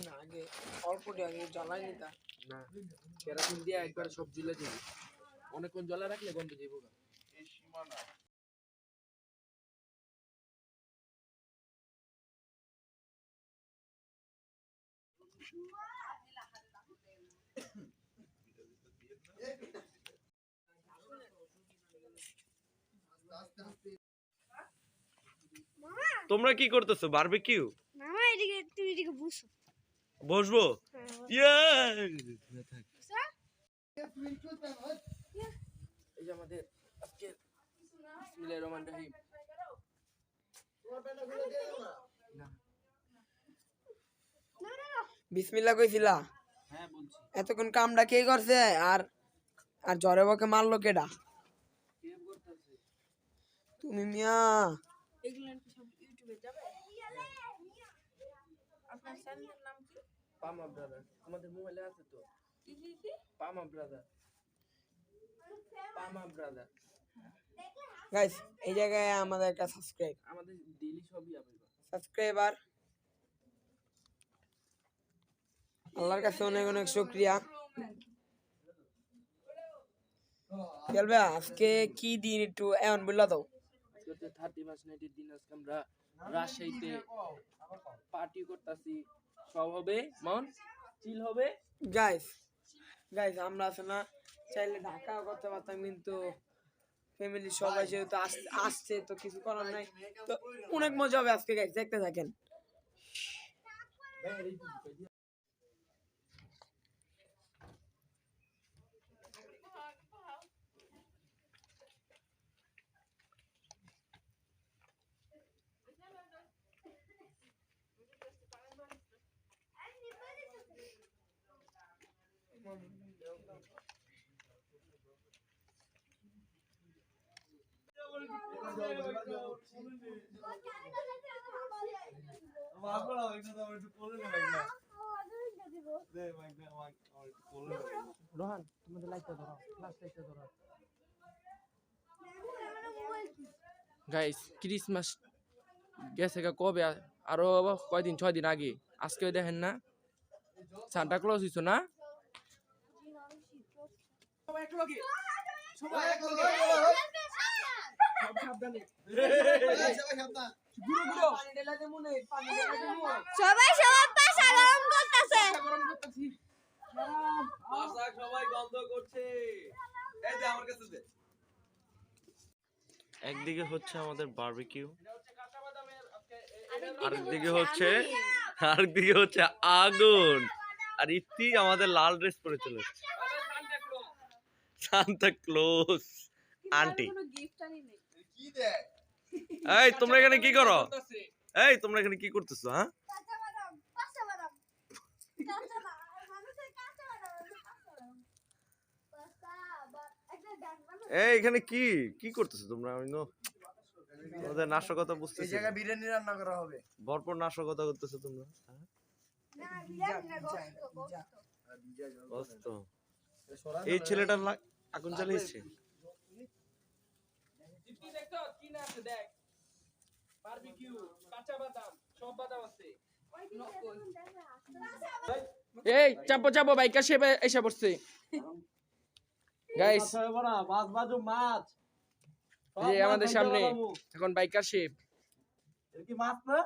না আগে অল্প দিয়ে আগে জ্বালাই নিতা না কেরাসিন দিয়ে একবার সব জ্বলে অনেকক্ষণ জ্বলা রাখলে গন্ধ যাইব গা। তোমরা কি করতেছো? বারবিকিউ? এদিকে তুমি এদিকে বসো। বসবো? হ্যাঁ, ইয়ে। এই যে আমাদের আজকে বিসমিল্লাহির রহমানির রহিম। বিসমিল্লা কইছিলা? হ্যাঁ বলছি। এতক্ষণ কামটা কে করছে? আর আর জ্বরে বকে মারলো কেডা? তুমি মিয়া। এগুলো সব ইউটিউবে যাবে? আপনার চ্যানেলের নাম কি? পামা ব্রাদার আমাদের মোবাইলে আছে তো। কি কি কি? পামা ব্রাদার পামা ব্রাদার গাইস এই জায়গায় আমাদের একটা সাবস্ক্রাইব আমাদের ডেইলি সবই সাবস্ক্রাইবার আল্লাহর কাছে অনেক অনেক শুক্রিয়া। খেলবে আজকে কি দিন একটু এমন বললা দাও থার্টি ফার্স্ট নাইটের দিন। আজকে আমরা রাজশাহীতে পার্টি করতেছি। সব হবে, মন চিল হবে। গাইস গাইস আমরা আছে না, চাইলে ঢাকা করতে পারতাম, কিন্তু ফ্যামিলি সবাই যেহেতু আস- আসছে, তো কিছু করার নাই। তো অনেক মজা হবে আজকে গাইস দেখতে থাকেন। রোহান তোমাদের লাইটটা ধরো ফ্লাশ লাইটটা ধরো গাইস ক্রিসমাস গেছে গা কবে আ- আরও কয়দিন ছয় দিন আগে আজকে দেখেন না সান্টা ক্লজ হইছো না সবাই সবার পাশা গরম করতেছে। সবাই গন্ধ করছে। এই যে আমার কাছে দে। একদিকে হচ্ছে আমাদের বারবিকিউ। আরেকদিকে হচ্ছে আরেকদিকে হচ্ছে আগুন। আর ইতি আমাদের লাল ড্রেস পরে চলে এসেছে। Santa Claus. আন্টি। এই তোমরা এখানে কি করো? এই তোমরা এখানে কি করতেছো হ্যাঁ। এই এখানে কি? কি করতেছো তোমরা? আমি তোমাদের নাশকতা এই বুঝতেছি। জায়গায় বিরিয়ানি রান্না করা হবে। ভরপুর নাশকতা করতেছো তোমরা হ্যাঁ? এই ছেলেটার আগুন জ্বালিয়েছে কি না আছে দেখ। বারবিকিউ কাঁচা বাদাম সব বাদাম আছে। এই চাপো চাপো বাইক আসে এসে পড়ছে। গাইস মাছ বাজু মাছ এই আমাদের সামনে এখন বাইকার শেপ কি মাছ না?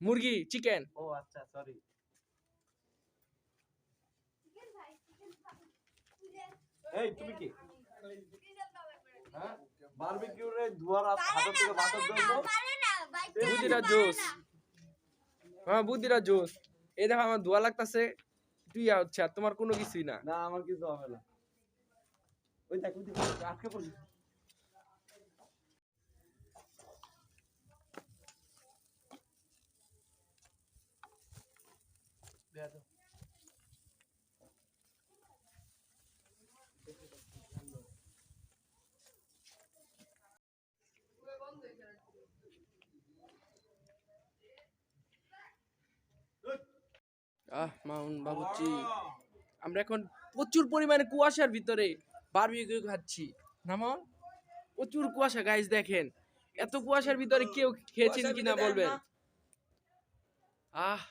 মুরগি চিকেন ও আচ্ছা সরি এই তুমি কি? হ্যাঁ? ধোয়ার হাত থেকে বাতাস জন্য জোস হ্যাঁ জোস এই দেখো আমার ধোয়া লাগতাছে তুই হচ্ছে আর তোমার কোনো কিছুই না। না আমার কিছু হবে না। ওই দেখ আটকে পড়ছি আহ মাউন বাবুচি আমরা এখন প্রচুর পরিমাণে কুয়াশার ভিতরে বারবিকিউ খাচ্ছি। না মাউন প্রচুর কুয়াশা গাইস দেখেন। এত কুয়াশার ভিতরে কেউ খেয়েছেন কিনা বলবেন? আহ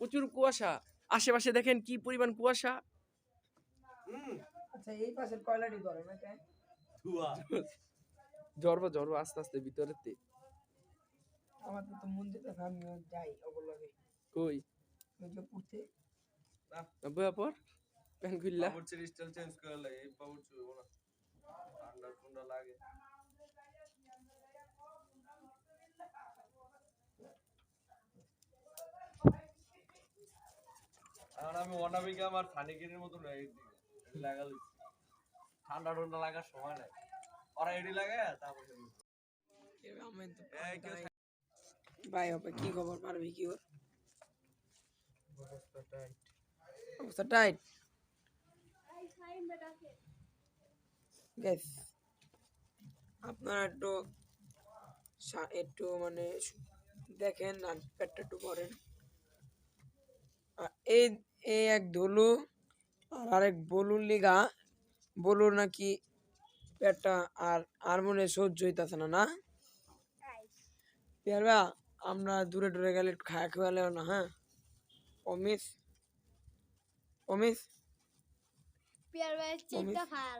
প্রচুর কুয়াশা। আশেপাশে দেখেন কি পরিমাণ কুয়াশা? আচ্ছা এই পাশের কয়লাটি জ্বরবো জ্বরবো আস্তে আস্তে ভিতরেতে। আমার তো মন্দিরে আমিও যাই ওগুলোকে কই? ওই পুঁতে বয়া পর প্যান খুললা বাবুর্চির স্টাইল চেঞ্জ করে লাগে এই বাবুর্চি হইবো না ঠান্ডা ঠান্ডা লাগে এখন আমি অনামিকা আমার থানিগিরির মতন লাগাল। ঠান্ডা ঠান্ডা লাগার সময় নাই। ওরা এডি লাগে তারপরে ভাই হবে কি খবর? পারবি কি ওর? অবস্থা টাইট আপনারা একটু একটু মানে দেখেন আর পেটটা একটু করেন আর এই এই এক ধুলু আর আরেক বলুর লিগা। বলুর নাকি পেটটা আর আর মনে হয় সহ্য হইতাছে না না? পেয়ারবা আমরা দূরে দূরে গেলে একটু খায়া খাওয়ালেও না হ্যাঁ? অমিস অমিস পিয়ার ভাই চিন্তা খাল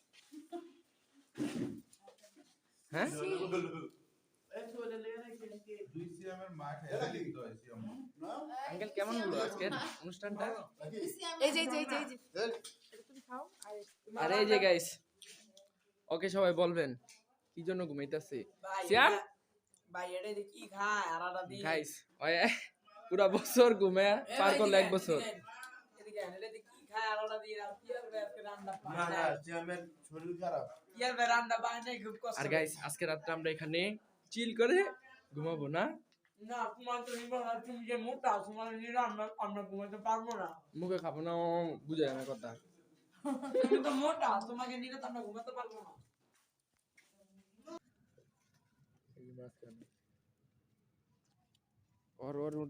ভাই, করল এক এদিকে বছর আয়, এদিকে আয়, এটা দিয়ে কি খায় আর আটা দিয়ে আর কি আর ভাই আজকে রান্না পায় না না। না সিএমের শরীর খারাপ কি আর ভাই রান্না পায় নাই, খুব কষ্ট আর গাইস আজকে রাত্রে আমরা এখানে চিল করে ঘুমাবো না? না তোমার তো তুমি যে মোটা তোমার আমরা আমরা ঘুমাতে পারব না। মুখে খাব না বুঝে না কথা। তুমি তো মোটা তোমাকে নিলে তো আমরা ঘুমাতে পারব না। ওর ওর ওর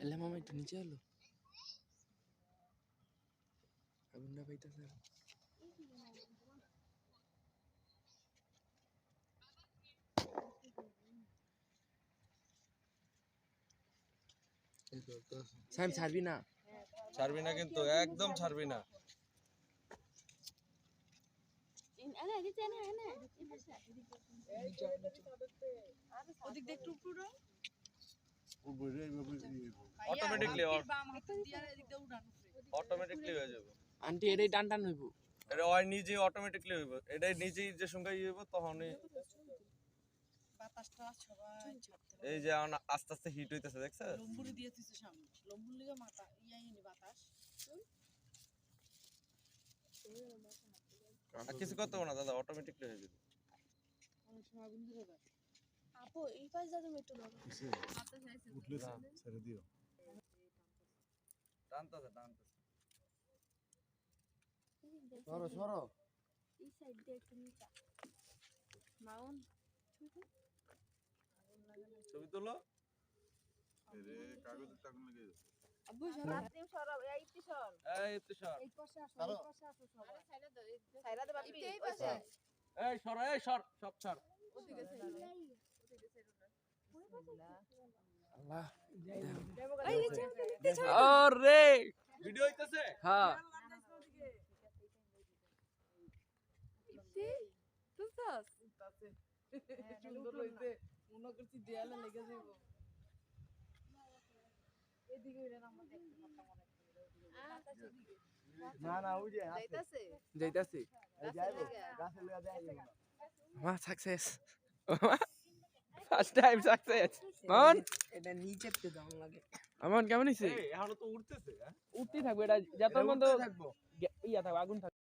এলে মামা একটু নিচে এলো? আগুনটা পাইতেছে সাইম ছাড়বি না? ছাড়বি না কিন্তু একদম ছাড়বি না। ওদিক অটোমেটিকলি উড়ান অটোমেটিকলি হয়ে যাবে। আন্টি এটাই টান টান হইব। এটা ওই নিজে অটোমেটিকলি হইব। এটাই নিজেই যে সঙ্গে ইয়ে হইব তখনই এই যে আস্তে আস্তে হিট হইতেছে দেখছ? লম্বুরি দিয়ে দিছে সামনে। লম্বুর লিগে মাথা ইয়াই নি বাতাস। আর কিছু করতে হবে না দাদা অটোমেটিকলি হয়ে যাবে। অনেক সময় আগুন ধরে যায়। আপু এই পাশ দাও তুমি একটু ধরো উঠলে ছেড়ে দিও। টানতেছে টানতেছে। সরো সরো। এই সাইড দিয়ে একটু নিচা। মাউন ছবি তোলো। এরে কাগজের টাকুন লেগে যাচ্ছে আব্বু সরা। তুমি সরা এই ইতি সর। এই একটু সর। এই পাশে আসো এই পাশে আসো সবাই। সাইরা দে বাপি। এই পাশে। এই সর এই সর সব সর ওদিকে নিচে আরে ভিডিও হইতেছে? হ্যাঁ। সুন্দর হইছে মনে করছি দেয়ালে লেগে যাইব এদিকে হইলে আমরা দেখতে পারতাম না না ওই যে যাইতাছে? যাইতাছি। যাইবো গাছে লইয়া দেয় মা সাকসেস ফার্স্ট টাইম সাকসেস মামন এটা নিচেতে দাম লাগে। মামন কেমন হইছে এই এখনও তো উঠতেছে হ্যাঁ? উঠতেই থাকবে এটা যতক্ষণ পর্যন্ত থাকব। ইয়া থাকবে আগুন থাকবে।